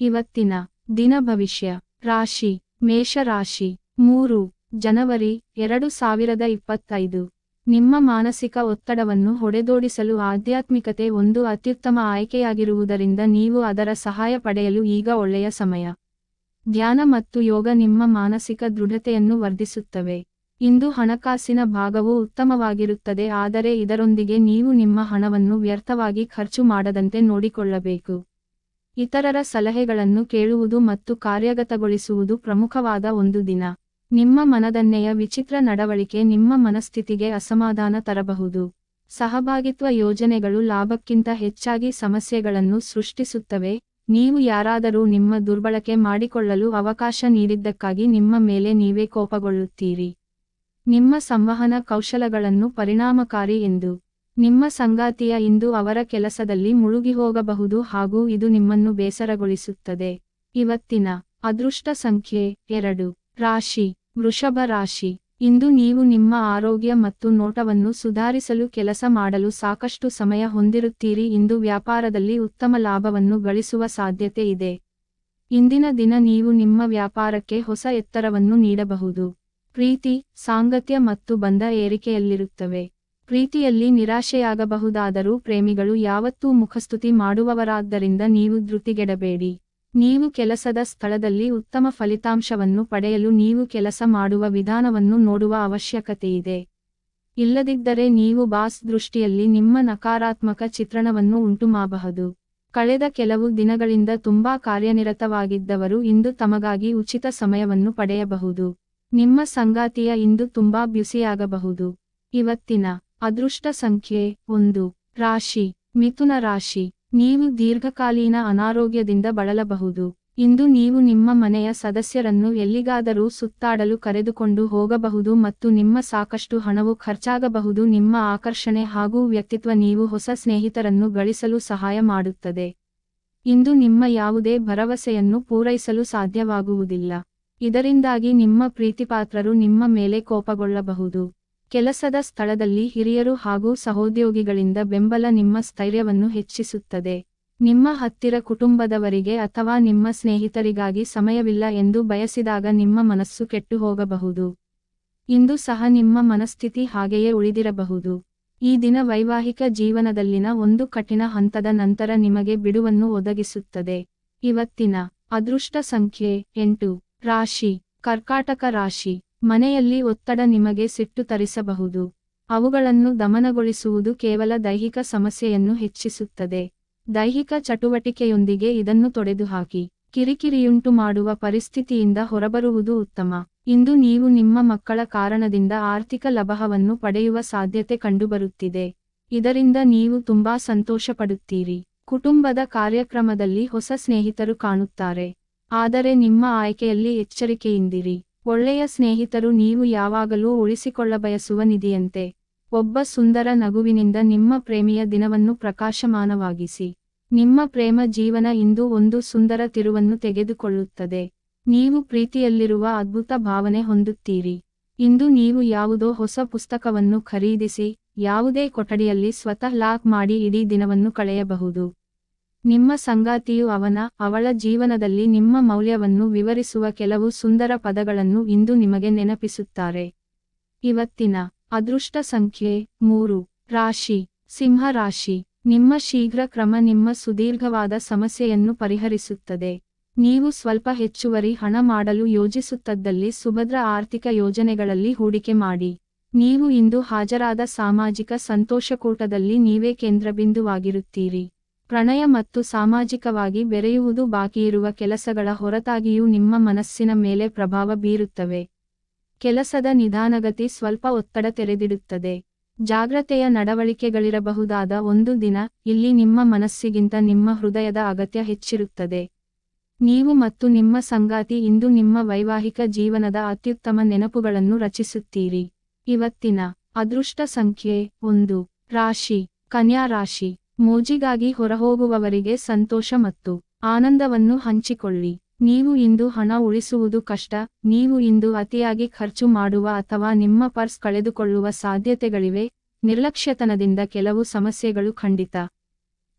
ಇವತ್ತಿನ ದಿನ ಭವಿಷ್ಯ. ರಾಶಿ, ಮೇಷರಾಶಿ, ಮೂರು, ಜನವರಿ ಎರಡು ಸಾವಿರದ ಇಪ್ಪತ್ತೈದು. ನಿಮ್ಮ ಮಾನಸಿಕ ಒತ್ತಡವನ್ನು ಹೊಡೆದೋಡಿಸಲು ಆಧ್ಯಾತ್ಮಿಕತೆ ಒಂದು ಅತ್ಯುತ್ತಮ ಆಯ್ಕೆಯಾಗಿರುವುದರಿಂದ ನೀವು ಅದರ ಸಹಾಯ ಪಡೆಯಲು ಈಗ ಒಳ್ಳೆಯ ಸಮಯ. ಧ್ಯಾನ ಮತ್ತು ಯೋಗ ನಿಮ್ಮ ಮಾನಸಿಕ ದೃಢತೆಯನ್ನು ವರ್ಧಿಸುತ್ತವೆ. ಇಂದು ಹಣಕಾಸಿನ ಭಾಗವು ಉತ್ತಮವಾಗಿರುತ್ತದೆ, ಆದರೆ ಇದರೊಂದಿಗೆ ನೀವು ನಿಮ್ಮ ಹಣವನ್ನು ವ್ಯರ್ಥವಾಗಿ ಖರ್ಚು ಮಾಡದಂತೆ ನೋಡಿಕೊಳ್ಳಬೇಕು. ಇತರರ ಸಲಹೆಗಳನ್ನು ಕೇಳುವುದು ಮತ್ತು ಕಾರ್ಯಗತಗೊಳಿಸುವುದು ಪ್ರಮುಖವಾದ ಒಂದು ದಿನ. ನಿಮ್ಮ ಮನದನ್ನೆಯ ವಿಚಿತ್ರ ನಡವಳಿಕೆ ನಿಮ್ಮ ಮನಸ್ಥಿತಿಗೆ ಅಸಮಾಧಾನ ತರಬಹುದು. ಸಹಭಾಗಿತ್ವ ಯೋಜನೆಗಳು ಲಾಭಕ್ಕಿಂತ ಹೆಚ್ಚಾಗಿ ಸಮಸ್ಯೆಗಳನ್ನು ಸೃಷ್ಟಿಸುತ್ತವೆ. ನೀವು ಯಾರಾದರೂ ನಿಮ್ಮ ದುರ್ಬಳಕೆ ಮಾಡಿಕೊಳ್ಳಲು ಅವಕಾಶ ನೀಡಿದ್ದಕ್ಕಾಗಿ ನಿಮ್ಮ ಮೇಲೆ ನೀವೇ ಕೋಪಗೊಳ್ಳುತ್ತೀರಿ. ನಿಮ್ಮ ಸಂವಹನ ಕೌಶಲಗಳನ್ನು ಪರಿಣಾಮಕಾರಿ ಎಂದು ನಿಮ್ಮ ಸಂಗಾತಿಯ ಇಂದು ಅವರ ಕೆಲಸದಲ್ಲಿ ಮುಳುಗಿಹೋಗಬಹುದು ಹಾಗೂ ಇದು ನಿಮ್ಮನ್ನು ಬೇಸರಗೊಳಿಸುತ್ತದೆ. ಇವತ್ತಿನ ಅದೃಷ್ಟ ಸಂಖ್ಯೆ ಎರಡು. ರಾಶಿ. ವೃಷಭ ರಾಶಿ. ಇಂದು ನೀವು ನಿಮ್ಮ ಆರೋಗ್ಯ ಮತ್ತು ನೋಟವನ್ನು ಸುಧಾರಿಸಲು ಕೆಲಸ ಮಾಡಲು ಸಾಕಷ್ಟು ಸಮಯ ಹೊಂದಿರುತ್ತೀರಿ ಇಂದು ವ್ಯಾಪಾರದಲ್ಲಿ ಉತ್ತಮ ಲಾಭವನ್ನು ಗಳಿಸುವ ಸಾಧ್ಯತೆ ಇದೆ. ಇಂದಿನ ದಿನ ನೀವು ನಿಮ್ಮ ವ್ಯಾಪಾರಕ್ಕೆ ಹೊಸ ಎತ್ತರವನ್ನು ನೀಡಬಹುದು. ಪ್ರೀತಿ, ಸಾಂಗತ್ಯ ಮತ್ತು ಬಂಧ ಏರಿಕೆಯಲ್ಲಿರುತ್ತವೆ. ಪ್ರೀತಿಯಲ್ಲಿ ನಿರಾಶೆಯಾಗಬಹುದಾದರೂ ಪ್ರೇಮಿಗಳು ಯಾವತ್ತೂ ಮುಖಸ್ತುತಿ ಮಾಡುವವರಾದ್ದರಿಂದ ನೀವು ಧೃತಿಗೆಡಬೇಡಿ. ನೀವು ಕೆಲಸದ ಸ್ಥಳದಲ್ಲಿ ಉತ್ತಮ ಫಲಿತಾಂಶವನ್ನು ಪಡೆಯಲು ನೀವು ಕೆಲಸ ಮಾಡುವ ವಿಧಾನವನ್ನು ನೋಡುವ ಅವಶ್ಯಕತೆಯಿದೆ. ಇಲ್ಲದಿದ್ದರೆ ನೀವು ಬಾಸ್ ದೃಷ್ಟಿಯಲ್ಲಿ ನಿಮ್ಮ ನಕಾರಾತ್ಮಕ ಚಿತ್ರಣವನ್ನು ಉಂಟುಮಾಬಹುದು ಕಳೆದ ಕೆಲವು ದಿನಗಳಿಂದ ತುಂಬಾ ಕಾರ್ಯನಿರತವಾಗಿದ್ದವರು ಇಂದು ತಮಗಾಗಿ ಉಚಿತ ಸಮಯವನ್ನು ಪಡೆಯಬಹುದು. ನಿಮ್ಮ ಸಂಗಾತಿಯ ಇಂದು ತುಂಬಾ ಬ್ಯುಸಿಯಾಗಬಹುದು. ಇವತ್ತಿನ ಅದೃಷ್ಟ ಸಂಖ್ಯೆ ಒಂದು. ರಾಶಿ. ಮಿಥುನ ರಾಶಿ. ನೀವು ದೀರ್ಘಕಾಲೀನ ಅನಾರೋಗ್ಯದಿಂದ ಬಳಲಬಹುದು. ಇಂದು ನೀವು ನಿಮ್ಮ ಮನೆಯ ಸದಸ್ಯರನ್ನು ಎಲ್ಲಿಗಾದರೂ ಸುತ್ತಾಡಲು ಕರೆದುಕೊಂಡು ಹೋಗಬಹುದು ಮತ್ತು ನಿಮ್ಮ ಸಾಕಷ್ಟು ಹಣವು ಖರ್ಚಾಗಬಹುದು. ನಿಮ್ಮ ಆಕರ್ಷಣೆ ಹಾಗೂ ವ್ಯಕ್ತಿತ್ವ ನೀವು ಹೊಸ ಸ್ನೇಹಿತರನ್ನು ಗಳಿಸಲು ಸಹಾಯ ಮಾಡುತ್ತದೆ. ಇಂದು ನಿಮ್ಮ ಯಾವುದೇ ಭರವಸೆಯನ್ನು ಪೂರೈಸಲು ಸಾಧ್ಯವಾಗುವುದಿಲ್ಲ. ಇದರಿಂದಾಗಿ ನಿಮ್ಮ ಪ್ರೀತಿಪಾತ್ರರು ನಿಮ್ಮ ಮೇಲೆ ಕೋಪಗೊಳ್ಳಬಹುದು. ಕೆಲಸದ ಸ್ಥಳದಲ್ಲಿ ಹಿರಿಯರು ಹಾಗೂ ಸಹೋದ್ಯೋಗಿಗಳಿಂದ ಬೆಂಬಲ ನಿಮ್ಮ ಸ್ಥೈರ್ಯವನ್ನು ಹೆಚ್ಚಿಸುತ್ತದೆ. ನಿಮ್ಮ ಹತ್ತಿರ ಕುಟುಂಬದವರಿಗೆ ಅಥವಾ ನಿಮ್ಮ ಸ್ನೇಹಿತರಿಗಾಗಿ ಸಮಯವಿಲ್ಲ ಎಂದು ಬಯಸಿದಾಗ ನಿಮ್ಮ ಮನಸ್ಸು ಕೆಟ್ಟು ಹೋಗಬಹುದು ಇಂದು ಸಹ ನಿಮ್ಮ ಮನಸ್ಥಿತಿ ಹಾಗೆಯೇ ಉಳಿದಿರಬಹುದು. ಈ ದಿನ ವೈವಾಹಿಕ ಜೀವನದಲ್ಲಿನ ಒಂದು ಕಠಿಣ ಹಂತದ ನಂತರ ನಿಮಗೆ ಬಿಡುವನ್ನು ಒದಗಿಸುತ್ತದೆ. ಇವತ್ತಿನ ಅದೃಷ್ಟ ಸಂಖ್ಯೆ ಎಂಟು. ರಾಶಿ. ಕರ್ಕಾಟಕ ರಾಶಿ. ಮನೆಯಲ್ಲಿ ಒತ್ತಡ ನಿಮಗೆ ಸಿಟ್ಟು ತರಿಸಬಹುದು. ಅವುಗಳನ್ನು ದಮನಗೊಳಿಸುವುದು ಕೇವಲ ದೈಹಿಕ ಸಮಸ್ಯೆಯನ್ನು ಹೆಚ್ಚಿಸುತ್ತದೆ. ದೈಹಿಕ ಚಟುವಟಿಕೆಯೊಂದಿಗೆ ಇದನ್ನು ತೊಡೆದುಹಾಕಿ. ಕಿರಿಕಿರಿಯುಂಟು ಮಾಡುವ ಪರಿಸ್ಥಿತಿಯಿಂದ ಹೊರಬರುವುದು ಉತ್ತಮ. ಇಂದು ನೀವು ನಿಮ್ಮ ಮಕ್ಕಳ ಕಾರಣದಿಂದ ಆರ್ಥಿಕ ಲಭವನ್ನು ಪಡೆಯುವ ಸಾಧ್ಯತೆ ಕಂಡುಬರುತ್ತಿದೆ. ಇದರಿಂದ ನೀವು ತುಂಬಾ ಸಂತೋಷಪಡುತ್ತೀರಿ. ಕುಟುಂಬದ ಕಾರ್ಯಕ್ರಮದಲ್ಲಿ ಹೊಸ ಸ್ನೇಹಿತರು ಕಾಣುತ್ತಾರೆ. ಆದರೆ ನಿಮ್ಮ ಆಯ್ಕೆಯಲ್ಲಿ ಎಚ್ಚರಿಕೆಯಿಂದಿರಿ. ಒಳ್ಳೆಯ ಸ್ನೇಹಿತರು ನೀವು ಯಾವಾಗಲೂ ಉಳಿಸಿಕೊಳ್ಳಬಯಸುವ ನಿಧಿಯಂತೆ ಒಬ್ಬ ಸುಂದರ ನಗುವಿನಿಂದ ನಿಮ್ಮ ಪ್ರೇಮಿಯ ದಿನವನ್ನು ಪ್ರಕಾಶಮಾನವಾಗಿಸಿ. ನಿಮ್ಮ ಪ್ರೇಮ ಜೀವನ ಇಂದು ಒಂದು ಸುಂದರ ತಿರುವನ್ನು ತೆಗೆದುಕೊಳ್ಳುತ್ತದೆ. ನೀವು ಪ್ರೀತಿಯಲ್ಲಿರುವ ಅದ್ಭುತ ಭಾವನೆ ಹೊಂದುತ್ತೀರಿ. ಇಂದು ನೀವು ಯಾವುದೋ ಹೊಸ ಪುಸ್ತಕವನ್ನು ಖರೀದಿಸಿ, ಯಾವುದೇ ಕೊಠಡಿಯಲ್ಲಿ ಸ್ವತಃ ಲಾಕ್ ಮಾಡಿ ಇಡೀ ದಿನವನ್ನು ಕಳೆಯಬಹುದು. ನಿಮ್ಮ ಸಂಗಾತಿಯು ಅವನ, ಅವಳ ಜೀವನದಲ್ಲಿ ನಿಮ್ಮ ಮೌಲ್ಯವನ್ನು ವಿವರಿಸುವ ಕೆಲವು ಸುಂದರ ಪದಗಳನ್ನು ಇಂದು ನಿಮಗೆ ನೆನಪಿಸುತ್ತಾರೆ. ಇವತ್ತಿನ ಅದೃಷ್ಟ ಸಂಖ್ಯೆ ಮೂರು. ರಾಶಿ. ಸಿಂಹ ರಾಶಿ ನಿಮ್ಮ ಶೀಘ್ರ ಕ್ರಮ ನಿಮ್ಮ ಸುದೀರ್ಘವಾದ ಸಮಸ್ಯೆಯನ್ನು ಪರಿಹರಿಸುತ್ತದೆ. ನೀವು ಸ್ವಲ್ಪ ಹೆಚ್ಚುವರಿ ಹಣ ಮಾಡಲು ಯೋಜಿಸುತ್ತದ್ದಲ್ಲಿ ಸುಭದ್ರ ಆರ್ಥಿಕ ಯೋಜನೆಗಳಲ್ಲಿ ಹೂಡಿಕೆ ಮಾಡಿ. ನೀವು ಇಂದು ಹಾಜರಾದ ಸಾಮಾಜಿಕ ಸಂತೋಷಕೂಟದಲ್ಲಿ ನೀವೇ ಕೇಂದ್ರಬಿಂದುವಾಗಿರುತ್ತೀರಿ. ಪ್ರಣಯ ಮತ್ತು ಸಾಮಾಜಿಕವಾಗಿ ಬೆರೆಯುವುದು ಬಾಕಿಯಿರುವ ಕೆಲಸಗಳ ಹೊರತಾಗಿಯೂ ನಿಮ್ಮ ಮನಸ್ಸಿನ ಮೇಲೆ ಪ್ರಭಾವ ಬೀರುತ್ತವೆ. ಕೆಲಸದ ನಿಧಾನಗತಿ ಸ್ವಲ್ಪ ಒತ್ತಡ ತೆರೆದಿಡುತ್ತದೆ. ಜಾಗ್ರತೆಯ ನಡವಳಿಕೆಗಳಿರಬಹುದಾದ ಒಂದು ದಿನ, ಇಲ್ಲಿ ನಿಮ್ಮ ಮನಸ್ಸಿಗಿಂತ ನಿಮ್ಮ ಹೃದಯದ ಅಗತ್ಯ ಹೆಚ್ಚಿರುತ್ತದೆ. ನೀವು ಮತ್ತು ನಿಮ್ಮ ಸಂಗಾತಿ ಇಂದು ನಿಮ್ಮ ವೈವಾಹಿಕ ಜೀವನದ ಅತ್ಯುತ್ತಮ ನೆನಪುಗಳನ್ನು ರಚಿಸುತ್ತೀರಿ. ಇವತ್ತಿನ ಅದೃಷ್ಟ ಸಂಖ್ಯೆ ಒಂದು, ರಾಶಿ, ಕನ್ಯಾ ರಾಶಿ. ಮೋಜಿಗಾಗಿ ಹೊರಹೋಗುವವರಿಗೆ ಸಂತೋಷ ಮತ್ತು ಆನಂದವನ್ನು ಹಂಚಿಕೊಳ್ಳಿ. ನೀವು ಇಂದು ಹಣ ಉಳಿಸುವುದು ಕಷ್ಟ, ನೀವು ಇಂದು ಅತಿಯಾಗಿ ಖರ್ಚು ಮಾಡುವ ಅಥವಾ ನಿಮ್ಮ ಪರ್ಸ್ ಕಳೆದುಕೊಳ್ಳುವ ಸಾಧ್ಯತೆಗಳಿವೆ, ನಿರ್ಲಕ್ಷ್ಯತನದಿಂದ ಕೆಲವು ಸಮಸ್ಯೆಗಳು ಖಂಡಿತ.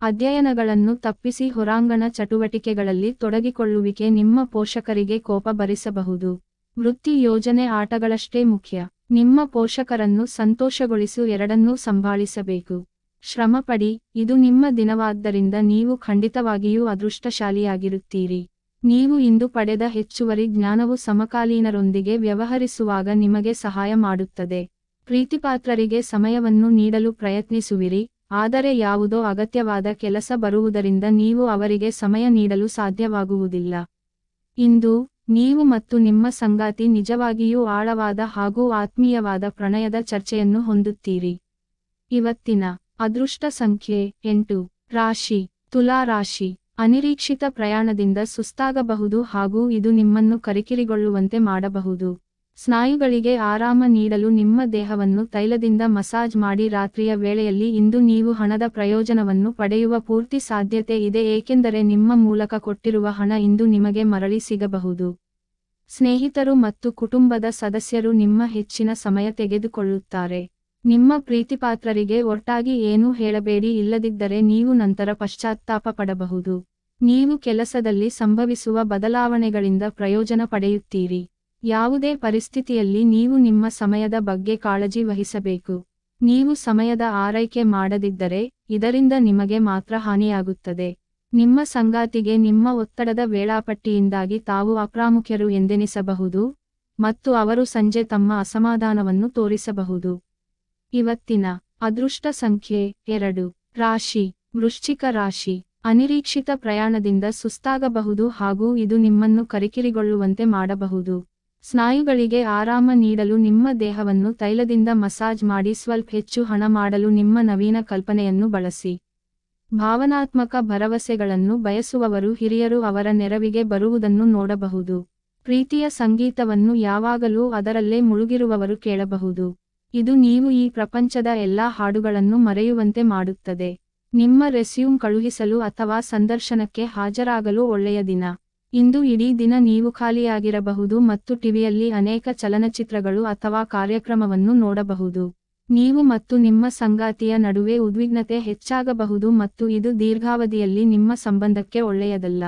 ಅಧ್ಯಯನಗಳನ್ನು ತಪ್ಪಿಸಿ ಹೊರಾಂಗಣ ಚಟುವಟಿಕೆಗಳಲ್ಲಿ ತೊಡಗಿಕೊಳ್ಳುವಿಕೆ ನಿಮ್ಮ ಪೋಷಕರಿಗೆ ಕೋಪ ಭರಿಸಬಹುದು. ವೃತ್ತಿ ಯೋಜನೆ ಆಟಗಳಷ್ಟೇ ಮುಖ್ಯ. ನಿಮ್ಮ ಪೋಷಕರನ್ನು ಸಂತೋಷಗೊಳಿಸು, ಎರಡನ್ನೂ ಸಂಭಾಳಿಸಬೇಕು. ಶ್ರಮಪಡಿ, ಇದು ನಿಮ್ಮ ದಿನವಾದ್ದರಿಂದ ನೀವು ಖಂಡಿತವಾಗಿಯೂ ಅದೃಷ್ಟಶಾಲಿಯಾಗಿರುತ್ತೀರಿ. ನೀವು ಇಂದು ಪಡೆದ ಹೆಚ್ಚುವರಿ ಜ್ಞಾನವು ಸಮಕಾಲೀನರೊಂದಿಗೆ ವ್ಯವಹರಿಸುವಾಗ ನಿಮಗೆ ಸಹಾಯ ಮಾಡುತ್ತದೆ. ಪ್ರೀತಿಪಾತ್ರರಿಗೆ ಸಮಯವನ್ನು ನೀಡಲು ಪ್ರಯತ್ನಿಸುವಿರಿ, ಆದರೆ ಯಾವುದೋ ಅಗತ್ಯವಾದ ಕೆಲಸ ಬರುವುದರಿಂದ ನೀವು ಅವರಿಗೆ ಸಮಯ ನೀಡಲು ಸಾಧ್ಯವಾಗುವುದಿಲ್ಲ. ಇಂದು, ನೀವು ಮತ್ತು ನಿಮ್ಮ ಸಂಗಾತಿ ನಿಜವಾಗಿಯೂ ಆಳವಾದ ಹಾಗೂ ಆತ್ಮೀಯವಾದ ಪ್ರಣಯದ ಚರ್ಚೆಯನ್ನು ಹೊಂದುತ್ತೀರಿ. ಇವತ್ತಿನ ಅದೃಷ್ಟ ಸಂಖ್ಯೆ ಎಂಟು. ರಾಶಿ. ತುಲಾ ರಾಶಿ. ಅನಿರೀಕ್ಷಿತ ಪ್ರಯಾಣದಿಂದ ಸುಸ್ತಾಗಬಹುದು ಹಾಗೂ ಇದು ನಿಮ್ಮನ್ನು ಕರಿಕಿರಿಗೊಳ್ಳುವಂತೆ ಮಾಡಬಹುದು. ಸ್ನಾಯುಗಳಿಗೆ ಆರಾಮ ನೀಡಲು ನಿಮ್ಮ ದೇಹವನ್ನು ತೈಲದಿಂದ ಮಸಾಜ್ ಮಾಡಿ ರಾತ್ರಿಯ ವೇಳೆಯಲ್ಲಿ ಇಂದು ನೀವು ಹಣದ ಪ್ರಯೋಜನವನ್ನು ಪಡೆಯುವ ಪೂರ್ತಿ ಸಾಧ್ಯತೆ ಇದೆ ಏಕೆಂದರೆ ನಿಮ್ಮ ಮೂಲಕ ಕೊಟ್ಟಿರುವ ಹಣ ಇಂದು ನಿಮಗೆ ಮರಳಿ ಸಿಗಬಹುದು. ಸ್ನೇಹಿತರು ಮತ್ತು ಕುಟುಂಬದ ಸದಸ್ಯರು ನಿಮ್ಮ ಹೆಚ್ಚಿನ ಸಮಯ ತೆಗೆದುಕೊಳ್ಳುತ್ತಾರೆ. ನಿಮ್ಮ ಪ್ರೀತಿಪಾತ್ರರಿಗೆ ಒಟ್ಟಾಗಿ ಏನೂ ಹೇಳಬೇಡಿ ಇಲ್ಲದಿದ್ದರೆ ನೀವು ನಂತರ ಪಶ್ಚಾತ್ತಾಪ ಪಡಬಹುದು. ನೀವು ಕೆಲಸದಲ್ಲಿ ಸಂಭವಿಸುವ ಬದಲಾವಣೆಗಳಿಂದ ಪ್ರಯೋಜನ ಪಡೆಯುತ್ತೀರಿ. ಯಾವುದೇ ಪರಿಸ್ಥಿತಿಯಲ್ಲಿ ನೀವು ನಿಮ್ಮ ಸಮಯದ ಬಗ್ಗೆ ಕಾಳಜಿ ವಹಿಸಬೇಕು. ನೀವು ಸಮಯದ ಆರೈಕೆ ಮಾಡದಿದ್ದರೆ ಇದರಿಂದ ನಿಮಗೆ ಮಾತ್ರ ಹಾನಿಯಾಗುತ್ತದೆ. ನಿಮ್ಮ ಸಂಗಾತಿಗೆ ನಿಮ್ಮ ಒತ್ತಡದ ವೇಳಾಪಟ್ಟಿಯಿಂದಾಗಿ ತಾವು ಅಪ್ರಾಮುಖ್ಯರು ಎಂದೆನಿಸಬಹುದು ಮತ್ತು ಅವರು ಸಂಜೆ ತಮ್ಮ ಅಸಮಾಧಾನವನ್ನು ತೋರಿಸಬಹುದು. ಇವತ್ತಿನ ಅದೃಷ್ಟ ಸಂಖ್ಯೆ ಎರಡು. ರಾಶಿ. ವೃಶ್ಚಿಕ ರಾಶಿ. ಅನಿರೀಕ್ಷಿತ ಪ್ರಯಾಣದಿಂದ ಸುಸ್ತಾಗಬಹುದು ಹಾಗೂ ಇದು ನಿಮ್ಮನ್ನು ಕರಿಕಿರಿಗೊಳ್ಳುವಂತೆ ಮಾಡಬಹುದು. ಸ್ನಾಯುಗಳಿಗೆ ಆರಾಮ ನೀಡಲು ನಿಮ್ಮ ದೇಹವನ್ನು ತೈಲದಿಂದ ಮಸಾಜ್ ಮಾಡಿ ಸ್ವಲ್ಪ ಹೆಚ್ಚು ಹಣ ಮಾಡಲು ನಿಮ್ಮ ನವೀನ ಕಲ್ಪನೆಯನ್ನು ಬಳಸಿ. ಭಾವನಾತ್ಮಕ ಭರವಸೆಗಳನ್ನು ಬಯಸುವವರು ಹಿರಿಯರು ಅವರ ನೆರವಿಗೆ ಬರುವುದನ್ನು ನೋಡಬಹುದು. ಪ್ರೀತಿಯ ಸಂಗೀತವನ್ನು ಯಾವಾಗಲೂ ಅದರಲ್ಲೇ ಮುಳುಗಿರುವವರು ಕೇಳಬಹುದು. ಇದು ನೀವು ಈ ಪ್ರಪಂಚದ ಎಲ್ಲಾ ಹಾಡುಗಳನ್ನು ಮರೆಯುವಂತೆ ಮಾಡುತ್ತದೆ. ನಿಮ್ಮ ರೆಸ್ಯೂಮ್ ಕಳುಹಿಸಲು ಅಥವಾ ಸಂದರ್ಶನಕ್ಕೆ ಹಾಜರಾಗಲು ಒಳ್ಳೆಯ ದಿನ. ಇಂದು ಇಡೀ ದಿನ ನೀವು ಖಾಲಿಯಾಗಿರಬಹುದು ಮತ್ತು ಟಿವಿಯಲ್ಲಿ ಅನೇಕ ಚಲನಚಿತ್ರಗಳು ಅಥವಾ ಕಾರ್ಯಕ್ರಮವನ್ನು ನೋಡಬಹುದು. ನೀವು ಮತ್ತು ನಿಮ್ಮ ಸಂಗಾತಿಯ ನಡುವೆ ಉದ್ವಿಗ್ನತೆ ಹೆಚ್ಚಾಗಬಹುದು ಮತ್ತು ಇದು ದೀರ್ಘಾವಧಿಯಲ್ಲಿ ನಿಮ್ಮ ಸಂಬಂಧಕ್ಕೆ ಒಳ್ಳೆಯದಲ್ಲ.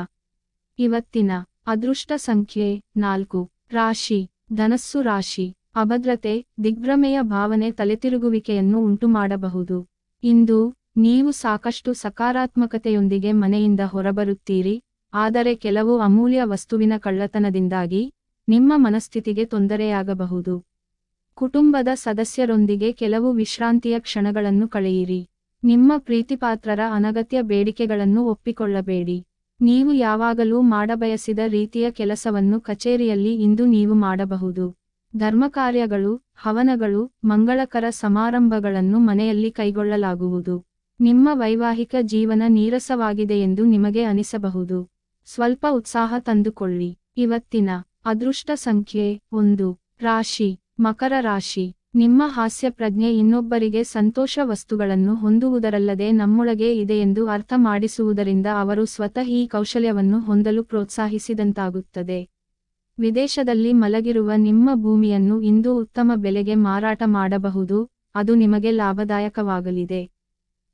ಇವತ್ತಿನ ಅದೃಷ್ಟ ಸಂಖ್ಯೆ ನಾಲ್ಕು. ರಾಶಿ. ಧನಸ್ಸು ರಾಶಿ. ಅಭದ್ರತೆ, ದಿಗ್ಭ್ರಮೆಯ ಭಾವನೆ ತಲೆತಿರುಗುವಿಕೆಯನ್ನು ಉಂಟುಮಾಡಬಹುದು. ಇಂದು, ನೀವು ಸಾಕಷ್ಟು ಸಕಾರಾತ್ಮಕತೆಯೊಂದಿಗೆ ಮನೆಯಿಂದ ಹೊರಬರುತ್ತೀರಿ, ಆದರೆ ಕೆಲವು ಅಮೂಲ್ಯ ವಸ್ತುವಿನ ಕಳ್ಳತನದಿಂದಾಗಿ ನಿಮ್ಮ ಮನಸ್ಥಿತಿಗೆ ತೊಂದರೆಯಾಗಬಹುದು. ಕುಟುಂಬದ ಸದಸ್ಯರೊಂದಿಗೆ ಕೆಲವು ವಿಶ್ರಾಂತಿಯ ಕ್ಷಣಗಳನ್ನು ಕಳೆಯಿರಿ. ನಿಮ್ಮ ಪ್ರೀತಿಪಾತ್ರರ ಅನಗತ್ಯ ಬೇಡಿಕೆಗಳನ್ನು ಒಪ್ಪಿಕೊಳ್ಳಬೇಡಿ. ನೀವು ಯಾವಾಗಲೂ ಮಾಡಬಯಸಿದ ರೀತಿಯ ಕೆಲಸವನ್ನು ಕಚೇರಿಯಲ್ಲಿ ಇಂದು ನೀವು ಮಾಡಬಹುದು. ಧರ್ಮಕಾರ್ಯಗಳು, ಹವನಗಳು, ಮಂಗಳಕರ ಸಮಾರಂಭಗಳನ್ನು ಮನೆಯಲ್ಲಿ ಕೈಗೊಳ್ಳಲಾಗುವುದು. ನಿಮ್ಮ ವೈವಾಹಿಕ ಜೀವನ ನೀರಸವಾಗಿದೆಯೆಂದು ನಿಮಗೆ ಅನಿಸಬಹುದು. ಸ್ವಲ್ಪ ಉತ್ಸಾಹ ತಂದುಕೊಳ್ಳಿ. ಇವತ್ತಿನ ಅದೃಷ್ಟ ಸಂಖ್ಯೆ ಒಂದು. ರಾಶಿ. ಮಕರ ರಾಶಿ. ನಿಮ್ಮ ಹಾಸ್ಯ ಪ್ರಜ್ಞೆ ಇನ್ನೊಬ್ಬರಿಗೆ ಸಂತೋಷ ವಸ್ತುಗಳನ್ನು ಹೊಂದುವುದರಲ್ಲದೆ ನಮ್ಮೊಳಗೆ ಇದೆಯೆಂದು ಅರ್ಥ ಮಾಡಿಸುವುದರಿಂದ ಅವರು ಸ್ವತಃ ಈ ಕೌಶಲ್ಯವನ್ನು ಹೊಂದಲು ಪ್ರೋತ್ಸಾಹಿಸಿದಂತಾಗುತ್ತದೆ. ವಿದೇಶದಲ್ಲಿ ಮಲಗಿರುವ ನಿಮ್ಮ ಭೂಮಿಯನ್ನು ಇಂದು ಉತ್ತಮ ಬೆಲೆಗೆ ಮಾರಾಟ ಮಾಡಬಹುದು, ಅದು ನಿಮಗೆ ಲಾಭದಾಯಕವಾಗಲಿದೆ.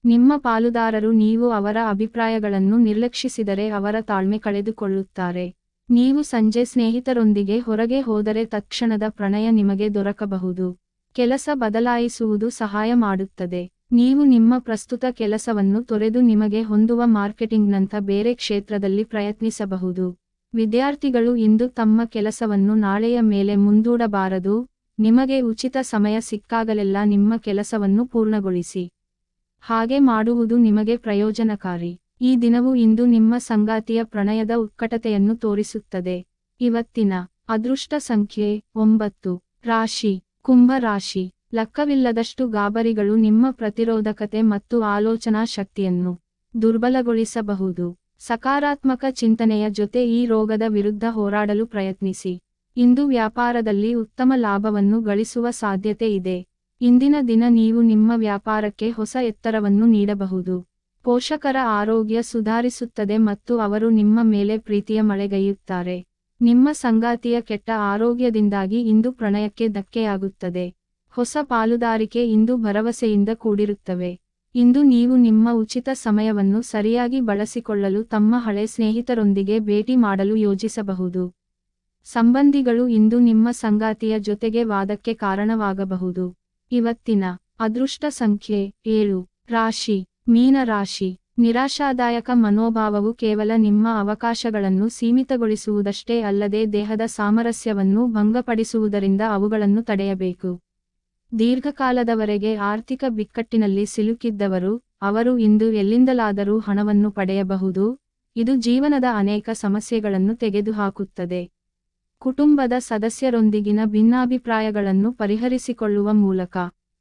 ನಿಮ್ಮ ಪಾಲುದಾರರು ನೀವು ಅವರ ಅಭಿಪ್ರಾಯಗಳನ್ನು ನಿರ್ಲಕ್ಷಿಸಿದರೆ ಅವರ ತಾಳ್ಮೆ ಕಳೆದುಕೊಳ್ಳುತ್ತಾರೆ. ನೀವು ಸಂಜೆ ಸ್ನೇಹಿತರೊಂದಿಗೆ ಹೊರಗೆ ಹೋದರೆ ತಕ್ಷಣದ ಪ್ರಣಯ ನಿಮಗೆ ದೊರಕಬಹುದು. ಕೆಲಸ ಬದಲಾಯಿಸುವುದು ಸಹಾಯ ಮಾಡುತ್ತದೆ. ನೀವು ನಿಮ್ಮ ಪ್ರಸ್ತುತ ಕೆಲಸವನ್ನು ತೊರೆದು ನಿಮಗೆ ಹೊಂದುವ ಮಾರ್ಕೆಟಿಂಗ್ನಂಥ ಬೇರೆ ಕ್ಷೇತ್ರದಲ್ಲಿ ಪ್ರಯತ್ನಿಸಬಹುದು. ವಿದ್ಯಾರ್ಥಿಗಳು ಇಂದು ತಮ್ಮ ಕೆಲಸವನ್ನು ನಾಳೆಯ ಮೇಲೆ ಮುಂದೂಡಬಾರದು, ನಿಮಗೆ ಉಚಿತ ಸಮಯ ಸಿಕ್ಕಾಗಲೆಲ್ಲ ನಿಮ್ಮ ಕೆಲಸವನ್ನು ಪೂರ್ಣಗೊಳಿಸಿ. ಹಾಗೆ ಮಾಡುವುದು ನಿಮಗೆ ಪ್ರಯೋಜನಕಾರಿ. ಈ ದಿನವು ಇಂದು ನಿಮ್ಮ ಸಂಗಾತಿಯ ಪ್ರಣಯದ ಉತ್ಕಟತೆಯನ್ನು ತೋರಿಸುತ್ತದೆ. ಇವತ್ತಿನ ಅದೃಷ್ಟ ಸಂಖ್ಯೆ ಒಂಬತ್ತು. ರಾಶಿ. ಕುಂಭ ರಾಶಿ. ಲಕ್ಕವಿಲ್ಲದಷ್ಟು ಗಾಬರಿಗಳು ನಿಮ್ಮ ಪ್ರತಿರೋಧಕತೆ ಮತ್ತು ಆಲೋಚನಾ ಶಕ್ತಿಯನ್ನು ದುರ್ಬಲಗೊಳಿಸಬಹುದು. ಸಕಾರಾತ್ಮಕ ಚಿಂತನೆಯ ಜೊತೆ ಈ ರೋಗದ ವಿರುದ್ಧ ಹೋರಾಡಲು ಪ್ರಯತ್ನಿಸಿ. ಇಂದು ವ್ಯಾಪಾರದಲ್ಲಿ ಉತ್ತಮ ಲಾಭವನ್ನು ಗಳಿಸುವ ಸಾಧ್ಯತೆ ಇದೆ. ಇಂದಿನ ದಿನ ನೀವು ನಿಮ್ಮ ವ್ಯಾಪಾರಕ್ಕೆ ಹೊಸ ಎತ್ತರವನ್ನು ನೀಡಬಹುದು. ಪೋಷಕರ ಆರೋಗ್ಯ ಸುಧಾರಿಸುತ್ತದೆ ಮತ್ತು ಅವರು ನಿಮ್ಮ ಮೇಲೆ ಪ್ರೀತಿಯ ಮಳೆಗೈಯುತ್ತಾರೆ. ನಿಮ್ಮ ಸಂಗಾತಿಯ ಕೆಟ್ಟ ಆರೋಗ್ಯದಿಂದಾಗಿ ಇಂದು ಪ್ರಣಯಕ್ಕೆ ಧಕ್ಕೆಯಾಗುತ್ತದೆ. ಹೊಸ ಪಾಲುದಾರಿಕೆ ಇಂದು ಭರವಸೆಯಿಂದ ಕೂಡಿರುತ್ತವೆ. ಇಂದು ನೀವು ನಿಮ್ಮ ಉಚಿತ ಸಮಯವನ್ನು ಸರಿಯಾಗಿ ಬಳಸಿಕೊಳ್ಳಲು ತಮ್ಮ ಹಳೆ ಸ್ನೇಹಿತರೊಂದಿಗೆ ಭೇಟಿ ಮಾಡಲು ಯೋಜಿಸಬಹುದು. ಸಂಬಂಧಿಗಳು ಇಂದು ನಿಮ್ಮ ಸಂಗಾತಿಯ ಜೊತೆಗೆ ವಾದಕ್ಕೆ ಕಾರಣವಾಗಬಹುದು. ಇವತ್ತಿನ ಅದೃಷ್ಟ ಸಂಖ್ಯೆ ಏಳು. ರಾಶಿ. ಮೀನ ರಾಶಿ. ನಿರಾಶಾದಾಯಕ ಮನೋಭಾವವು ಕೇವಲ ನಿಮ್ಮ ಅವಕಾಶಗಳನ್ನು ಸೀಮಿತಗೊಳಿಸುವುದಷ್ಟೇ ಅಲ್ಲದೆ ದೇಹದ ಸಾಮರಸ್ಯವನ್ನು ಭಂಗಪಡಿಸುವುದರಿಂದ ಅವುಗಳನ್ನು ತಡೆಯಬೇಕು. ದೀರ್ಘಕಾಲದವರೆಗೆ ಆರ್ಥಿಕ ಬಿಕ್ಕಟ್ಟಿನಲ್ಲಿ ಸಿಲುಕಿದ್ದವರು, ಅವರು ಇಂದು ಎಲ್ಲಿಂದಲಾದರೂ ಹಣವನ್ನು ಪಡೆಯಬಹುದು. ಇದು ಜೀವನದ ಅನೇಕ ಸಮಸ್ಯೆಗಳನ್ನು ತೆಗೆದುಹಾಕುತ್ತದೆ. ಕುಟುಂಬದ ಸದಸ್ಯರೊಂದಿಗಿನ ಭಿನ್ನಾಭಿಪ್ರಾಯಗಳನ್ನು ಪರಿಹರಿಸಿಕೊಳ್ಳುವ ಮೂಲಕ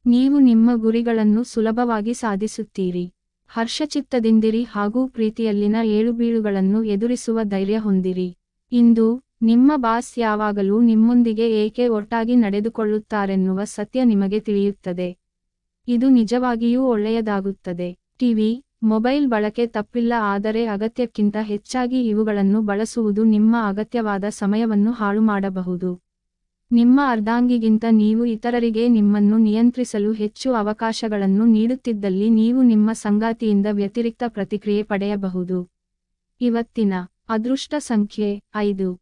ನೀವು ನಿಮ್ಮ ಗುರಿಗಳನ್ನು ಸುಲಭವಾಗಿ ಸಾಧಿಸುತ್ತೀರಿ. ಹರ್ಷಚಿತ್ತದಿಂದಿರಿ ಹಾಗೂ ಪ್ರೀತಿಯಲ್ಲಿನ ಏಳುಬೀಳುಗಳನ್ನು ಎದುರಿಸುವ ಧೈರ್ಯ ಹೊಂದಿರಿ. ಇಂದು ನಿಮ್ಮ ಬಾಸ್ ಯಾವಾಗಲೂ ನಿಮ್ಮೊಂದಿಗೆ ಏಕೆ ಒಟ್ಟಾಗಿ ನಡೆದುಕೊಳ್ಳುತ್ತಾರೆನ್ನುವ ಸತ್ಯ ನಿಮಗೆ ತಿಳಿಯುತ್ತದೆ. ಇದು ನಿಜವಾಗಿಯೂ ಒಳ್ಳೆಯದಾಗುತ್ತದೆ. ಟಿವಿ, ಮೊಬೈಲ್ ಬಳಕೆ ತಪ್ಪಿಲ್ಲ ಆದರೆ ಅಗತ್ಯಕ್ಕಿಂತ ಹೆಚ್ಚಾಗಿ ಇವುಗಳನ್ನು ಬಳಸುವುದು ನಿಮ್ಮ ಅಗತ್ಯವಾದ ಸಮಯವನ್ನು ಹಾಳು ಮಾಡಬಹುದು ನಿಮ್ಮ ಅರ್ಧಾಂಗಿಗಿಂತ ನೀವು ಇತರರಿಗೆ ನಿಮ್ಮನ್ನು ನಿಯಂತ್ರಿಸಲು ಹೆಚ್ಚು ಅವಕಾಶಗಳನ್ನು ನೀಡುತ್ತಿದ್ದಲ್ಲಿ ನೀವು ನಿಮ್ಮ ಸಂಗಾತಿಯಿಂದ ವ್ಯತಿರಿಕ್ತ ಪ್ರತಿಕ್ರಿಯೆ ಪಡೆಯಬಹುದು. ಇವತ್ತಿನ ಅದೃಷ್ಟ ಸಂಖ್ಯೆ ಐದು.